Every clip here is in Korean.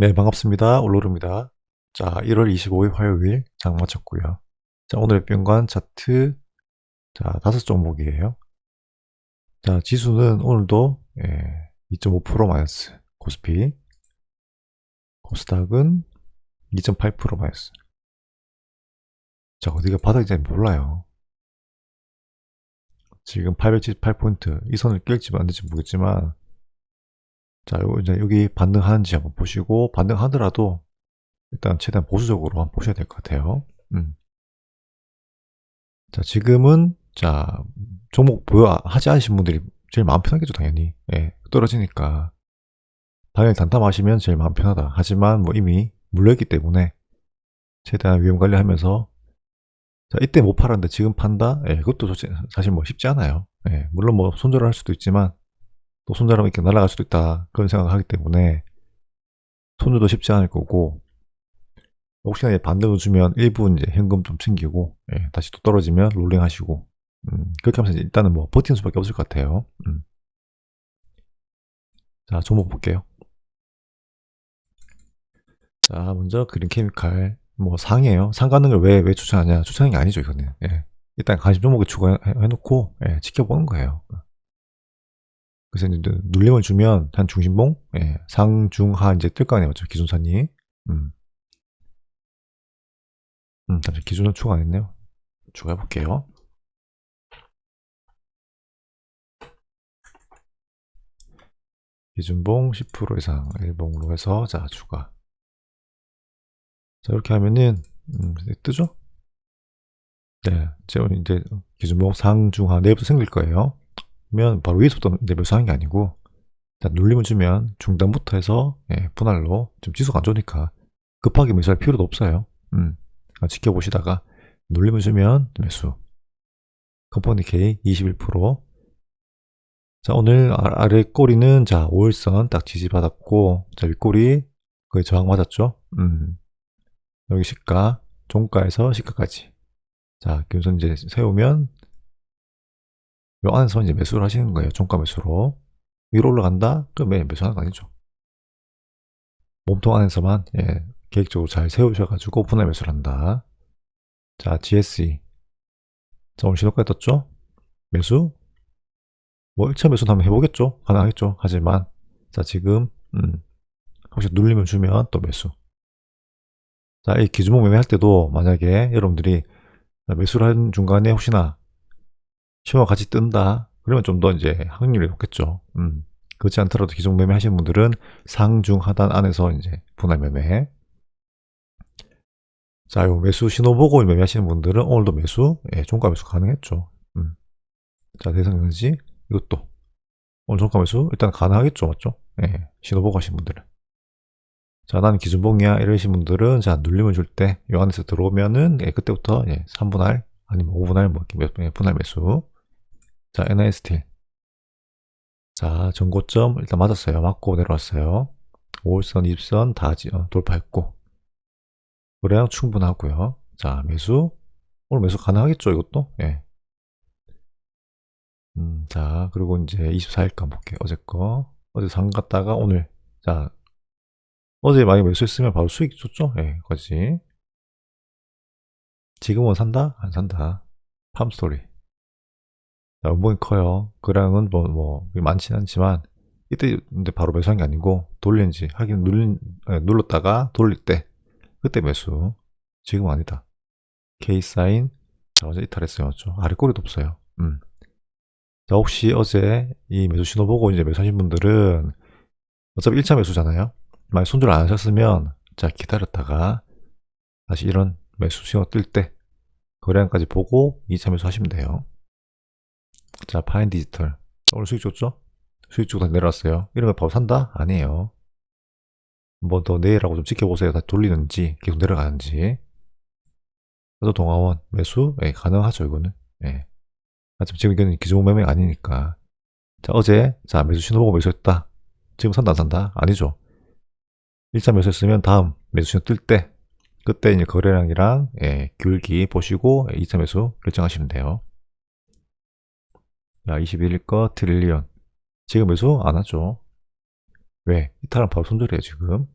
네, 반갑습니다. 올로르입니다. 자, 1월 25일 화요일 장 마쳤고요. 자, 오늘의 변관 차트 자, 다섯 종목이에요. 자, 지수는 오늘도 예, 2.5% 마이너스. 코스피 코스닥은 2.8% 마이너스. 자, 어디가 바닥인지 몰라요. 지금 878포인트 이 선을 깰지 안 될지 모르겠지만 자, 요 이제 여기 반등하는지 한번 보시고 반등하더라도 일단 최대한 보수적으로 한번 보셔야 될 것 같아요. 음. 자, 지금은 자 종목 보여 하지 않으신 분들이 제일 마음 편하겠죠, 당연히. 예, 떨어지니까 당연히 단담하시면 제일 마음 편하다. 하지만 뭐 이미 물려있기 때문에 최대한 위험 관리하면서 자, 이때 못 팔았는데 지금 판다? 예, 그것도 사실 뭐 쉽지 않아요. 예, 물론 뭐 손절을 할 수도 있지만 또 손절하면 이렇게 날아갈 수도 있다. 그런 생각을 하기 때문에 손절도 쉽지 않을 거고 혹시나 반등을 주면 일부 이제 현금 좀 챙기고 예, 다시 또 떨어지면 롤링 하시고 음, 그렇게 하면서 일단은 뭐 버티는 수밖에 없을 것 같아요. 음. 자 종목 볼게요. 자 먼저 그린 케미칼 뭐 상이에요. 상 가는 걸 왜 왜 추천하냐? 게 아니죠 이거는. 예. 일단 관심 종목을 추가해놓고 예, 지켜보는 거예요. 그래서 이제 눌림을 주면 한 중심봉, 예, 상중하 이제 뜰 거 아니에요, 맞죠? 기준선이. 음. 음, 기준은 추가 안 했네요. 추가해 볼게요. 기준봉 10% 이상 일봉으로 해서 자 추가. 자 이렇게 하면은 음, 뜨죠? 네, 이제 기준봉 상중하 내부터 생길 거예요. 면 바로 위에서부터 매수하는 게 아니고 눌림을 주면 중단부터 해서 예, 분할로 좀 지수가 안 좋으니까 급하게 매수할 필요도 없어요. 음, 지켜보시다가 눌림을 주면 매수. 컴퍼니 K 21%. 자 오늘 아, 아래 꼬리는 자 5일선 딱 지지받았고 자 윗꼬리 거의 저항 맞았죠. 음, 여기 시가 종가에서 시가까지. 자 기준선 이제 세우면 요 안에서 이제 매수를 하시는 거예요. 종가 매수로. 위로 올라간다? 그럼 매수하는 거 아니죠. 몸통 안에서만 예, 계획적으로 잘 세우셔가지고 분할 매수를 한다. 자, GSE. 자, 오늘 신호까지 떴죠? 매수? 뭐 1차 매수도 한번 해보겠죠? 가능하겠죠? 하지만 자, 지금 음, 혹시 눌림을 주면 또 매수. 자, 이 기준목 매매할 때도 만약에 여러분들이 매수를 하는 중간에 혹시나 시와 같이 뜬다. 그러면 좀 더 이제 확률이 높겠죠. 음. 그렇지 않더라도 기존 매매 하시는 분들은 상중 하단 안에서 이제 분할 매매. 자, 요 매수 신호 보고 매매 하시는 분들은 오늘도 매수, 예, 종가 매수 가능했죠. 음. 자, 대상 에너지 이것도 오늘 종가 매수 일단 가능하겠죠, 맞죠? 예, 신호 보고 하시는 분들은. 자, 나는 기준봉이야 이러신 분들은 자 눌림을 줄때이 안에서 들어오면은 예, 그때부터 예, 3분할 아니면 5분할 뭐 예, 분할 매수 자, NIST. 자, 전고점 일단 맞았어요. 맞고 내려왔어요. 5일선, 20선 다 어, 돌파했고. 거래량 충분하고요. 자, 매수. 오늘 매수 가능하겠죠, 이것도? 예. 음, 자, 그리고 이제 24일 거 볼게요. 어제 거. 어제 상 갔다가 오늘. 자, 어제 많이 매수했으면 바로 수익 줬죠? 예, 거지. 지금은 산다? 안 산다. 팜스토리. 연봉이 커요. 그랑은 뭐, 뭐, 많지는 않지만, 이때 근데 바로 매수한 게 아니고, 돌린지, 하긴 눌린, 네, 눌렀다가 돌릴 때, 그때 매수. 지금 아니다. K 사인, 자, 어제 이탈했어요. 아래 꼬리도 없어요. 음. 자, 혹시 어제 이 매수 신호 보고 이제 매수하신 분들은, 어차피 1차 매수잖아요. 만약 손절 안 하셨으면, 자, 기다렸다가, 다시 이런 매수 신호 뜰 때, 거래량까지 보고 2차 매수 하시면 돼요. 자, 파인 디지털. 오늘 수익 좋죠? 수익 주고 다시 내려왔어요. 이러면 바로 산다? 아니에요. 한번 더 내일하고 좀 지켜보세요. 다시 돌리는지, 계속 내려가는지. 그래서 동아원 매수? 예, 가능하죠, 이거는. 예. 지금 이거는 기존 매매가 아니니까. 자, 어제, 자, 매수 신호 보고 매수했다. 지금 산다, 안 산다? 아니죠. 1차 매수했으면 다음 매수 신호 뜰 때, 그때 이제 거래량이랑, 예, 귤기 보시고, 2차 매수 결정하시면 돼요. 야, 21일 거 트릴리언. 지금 매수 안 하죠. 왜? 이탈은 바로 손절이에요, 지금.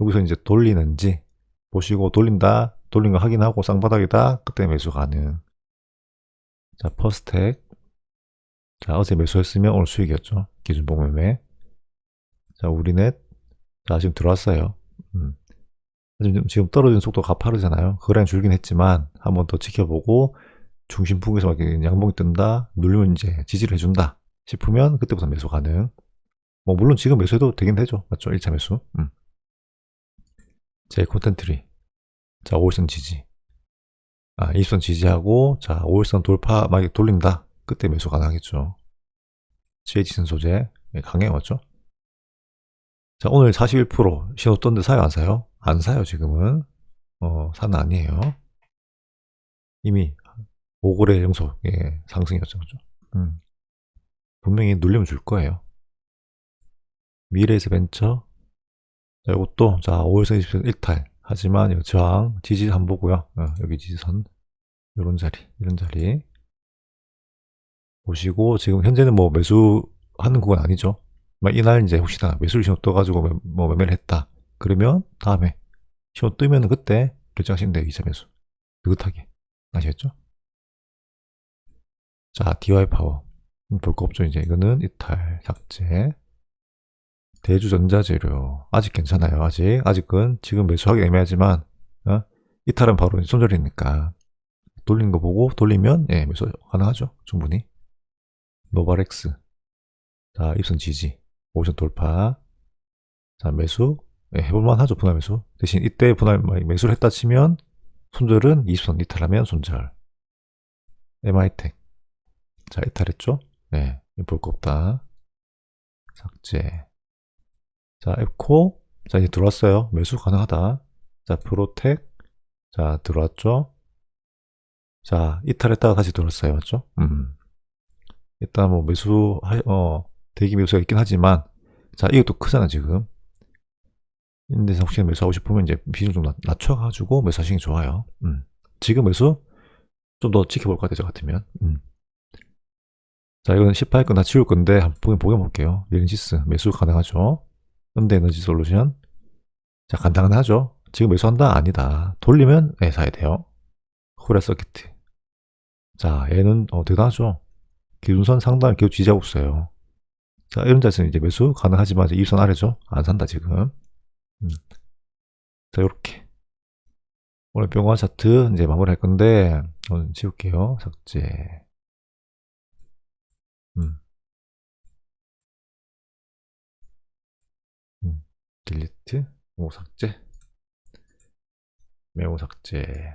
여기서 이제 돌리는지 보시고 돌린다 돌린 거 확인하고 쌍바닥이다 그때 매수 가능 자 퍼스텍 자 어제 매수했으면 오늘 수익이었죠 기준 봉 매매 자 우리넷 자 지금 들어왔어요 음. 지금, 지금 떨어지는 속도가 가파르잖아요 그라인 줄긴 했지만 한번 더 지켜보고 중심폭에서 막 양봉이 뜬다? 누르면 이제 지지를 해준다 싶으면 그때부터 매수 가능. 뭐 물론 지금 매수해도 되긴 되죠. 맞죠? 1차 매수? 음. 제 콘텐트리. 자 5일선 지지. 아 20선 지지하고 자 5일선 돌파 만약에 돌린다. 그때 매수 가능하겠죠. 지혜지선 소재. 예, 강해 맞죠? 자 오늘 41% 신호 떴는데 사요? 안 사요? 안 사요 지금은. 어 사는 아니에요. 이미 5거래 연속 예, 상승이었죠. 그죠? 음. 분명히 눌리면 줄 거예요. 미래에서 벤처. 자, 이것도 자 5일선 20선 일탈. 하지만 이 저항 지지 한 보고요. 어, 여기 지지선. 이런 자리 이런 자리. 보시고 지금 현재는 뭐 매수하는 구간 아니죠. 막 이날 이제 혹시나 매수를 신호 떠가지고 매- 뭐 매매를 했다. 그러면 다음에 신호 뜨면 그때 결정하시면 돼요 2차 매수. 느긋하게. 아시겠죠? 자 DY 파워. 볼 거 없죠 이제. 이거는 이탈 삭제. 대주전자재료. 아직 괜찮아요 아직. 아직은 지금 매수하기 애매하지만 어? 이탈은 바로 손절이니까. 돌리는 거 보고 돌리면 예 매수 가능하죠 충분히. 노바렉스. 자 입선 지지. 오션 돌파. 자 매수. 예, 해볼만 하죠 분할 매수. 대신 이때 분할 뭐 매수를 했다 치면 손절은 20선 이탈하면 손절. MI텍 자 이탈했죠 네 볼 거 없다 삭제 자, 에코. 자, 이제 들어왔어요. 매수 가능하다. 자, 프로텍. 자, 들어왔죠. 자, 이탈했다가 다시 들어왔어요. 맞죠? 음. 일단 뭐 매수, 하- 어, 대기 매수가 있긴 하지만, 자, 이것도 크잖아, 지금. 인데서 혹시 매수하고 싶으면 이제 비중 좀 낮- 낮춰가지고 매수하시는 게 좋아요. 음. 지금 매수 좀 더 지켜볼 것 같아요, 저 같으면. 음. 자, 이건 18건 다 치울 건데, 한번 보긴 보겨볼게요. 릴리시스 매수 가능하죠. 현대 에너지 솔루션. 자, 간단하죠? 지금 매수한다? 아니다. 돌리면 네, 사야 돼요. 코레 서키트. 자, 얘는 어, 대단하죠? 기준선 상단을 계속 지지하고 있어요. 자, 이런 자세는 이제 매수 가능하지만 이제 입선 아래죠? 안 산다, 지금. 음. 자, 요렇게. 오늘 병원 차트 이제 마무리 할 건데, 오늘 지울게요. 삭제. 음. 음. 딜리트. 오, 삭제. 메모 삭제.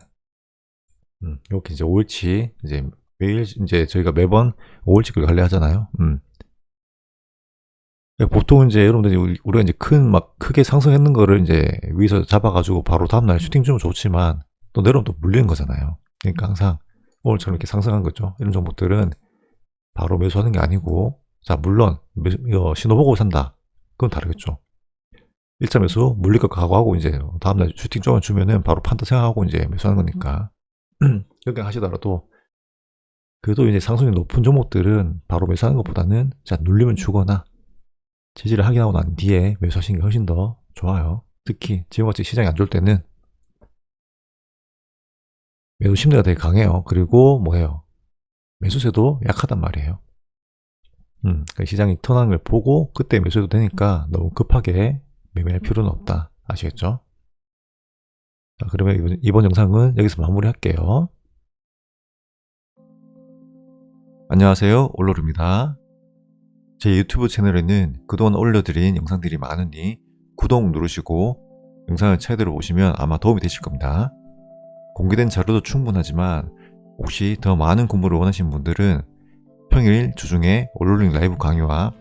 음, 이렇게 이제 5일치, 이제 매일, 이제 저희가 매번 5일치 그 관리 하잖아요. 음. 보통 이제 여러분들이 우리- 우리가 이제 큰, 막 크게 상승했는 거를 이제 위에서 잡아가지고 바로 다음날 슈팅 주면 좋지만 또 내려오면 또 물리는 거잖아요. 그러니까 항상 오늘처럼 이렇게 상승한 거죠. 이런 종목들은 바로 매수하는 게 아니고, 자, 물론, 매- 이거 신호 보고 산다. 그건 다르겠죠. 1차 매수 것 각오하고 이제 다음날 슈팅 조금 주면은 바로 판다 생각하고 이제 매수하는 거니까 그렇게 하시더라도 그래도 이제 상승이 높은 종목들은 바로 매수하는 것보다는 자 눌리면 주거나 지지를 확인하고 난 뒤에 매수하시는 게 훨씬 더 좋아요. 특히 지금같이 시장이 안 좋을 때는 매수 심리가 되게 강해요. 그리고 뭐예요? 매수세도 약하단 말이에요. 음, 그러니까 시장이 턴하는 걸 보고 그때 매수해도 되니까 너무 급하게 매매할 필요는 없다. 아시겠죠? 자, 그러면 이번, 이번 영상은 여기서 마무리할게요. 안녕하세요. 올로르입니다. 제 유튜브 채널에는 그동안 올려드린 영상들이 많으니 구독 누르시고 영상을 차례대로 보시면 아마 도움이 되실 겁니다. 공개된 자료도 충분하지만 혹시 더 많은 공부를 원하시는 분들은 평일 주중에 올로링 라이브 강의와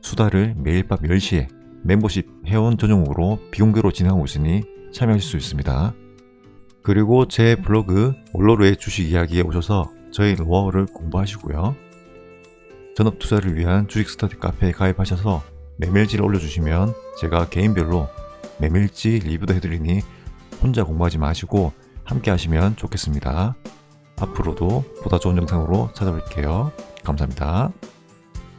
수다를 매일 밤 10시에 멤버십 회원 전용으로 비공개로 진행하고 있으니 참여하실 수 있습니다. 그리고 제 블로그 올로르의 주식 이야기에 오셔서 저희 노하우를 공부하시고요. 전업 투자를 위한 주식 스터디 카페에 가입하셔서 메밀지를 올려주시면 제가 개인별로 메밀지 리뷰도 해드리니 혼자 공부하지 마시고 함께 하시면 좋겠습니다. 앞으로도 보다 좋은 영상으로 찾아뵐게요. 감사합니다.